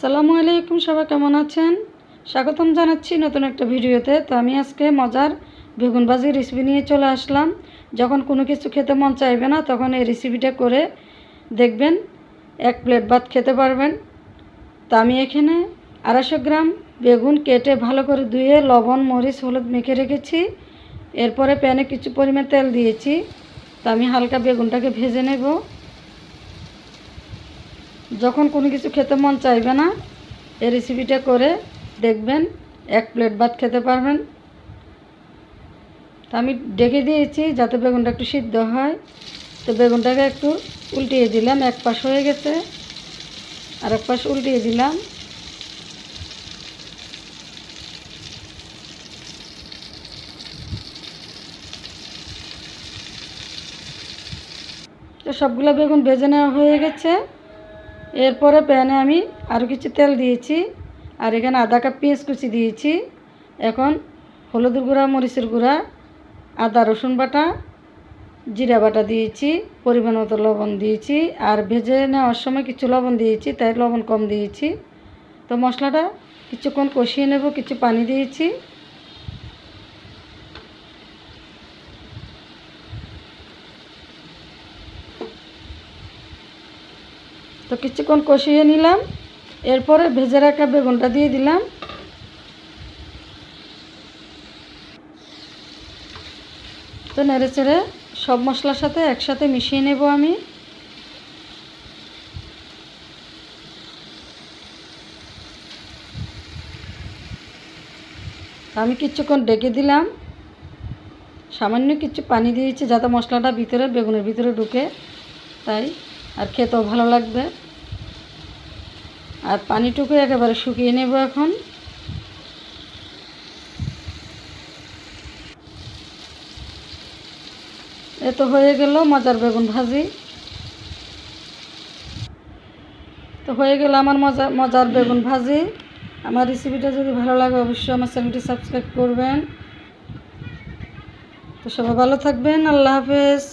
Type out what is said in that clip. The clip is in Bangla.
আসসালামু আলাইকুম, সবাই কেমন আছেন? স্বাগতম জানাচ্ছি নতুন একটা ভিডিওতে। তো আমি আজকে মজার বেগুন ভাজির রেসিপি নিয়ে চলে আসলাম। যখন কোনো কিছু খেতে মন চাইবে না, তখন এই রেসিপিটা করে দেখবেন, এক প্লেট ভাত খেতে পারবেন। তো আমি এখানে আড়াইশো গ্রাম বেগুন কেটে ভালো করে ধুয়ে লবণ, মরিচ, হলুদ মেখে রেখেছি। এরপরে প্যানে কিছু পরিমাণ তেল দিয়েছি। তো আমি হালকা বেগুনটাকে ভেজে নেব। যখন কোনো কিছু খেতে মন চাইবে না, এই রেসিপিটা করে দেখবেন, এক প্লেট ভাত খেতে পারবেন। তা আমি ডেকে দিয়েছি যাতে বেগুনটা একটু সিদ্ধ হয়। তো বেগুনটাকে একটু উল্টিয়ে দিলাম, এক পাশ হয়ে গেছে। আর এক পাশ উল্টিয়ে দিলাম। তো সবগুলো বেগুন ভেজে নেওয়া হয়ে গেছে। এরপরে প্যানে আমি আরও কিছু তেল দিয়েছি, আর এখানে আধা কাপ পেঁয়াজ কুচি দিয়েছি। এখন হলুদের গুঁড়া, মরিচের গুঁড়া, আদা, রসুন বাটা, জিরা বাটা দিয়েছি, পরিমাণ মতো লবণ দিয়েছি, আর ভেজে নেওয়ার সময় কিছু লবণ দিয়েছি, তাই লবণ কম দিয়েছি। তো মশলাটা কিছুক্ষণ কষিয়ে নেব, কিছু পানি দিয়েছি। তো কিছুক্ষণ কষিয়ে নিলাম, এরপরে ভেজে রাখা বেগুনটা দিয়ে দিলাম। তো নেড়ে চেড়ে সব মশলার সাথে একসাথে মিশিয়ে নেব আমি। আমি কিছুক্ষণ ডেকে দিলাম। সামান্য কিছু পানি দিয়েছি যাতে মশলাটা ভিতরে, বেগুনের ভিতরে ঢুকে। তাই আর খেতেও ভালো লাগবে। আর পানিটুকু একেবারে শুকিয়ে নেব এখন। এ তো হয়ে গেল মজার বেগুন ভাজি। তো হয়ে গেল আমার মজা, মজার বেগুন ভাজি। আমার রেসিপিটা যদি ভালো লাগে অবশ্যই আমার চ্যানেলটি সাবস্ক্রাইব করবেন। তো সবাই ভালো থাকবেন, আল্লাহ হাফেজ।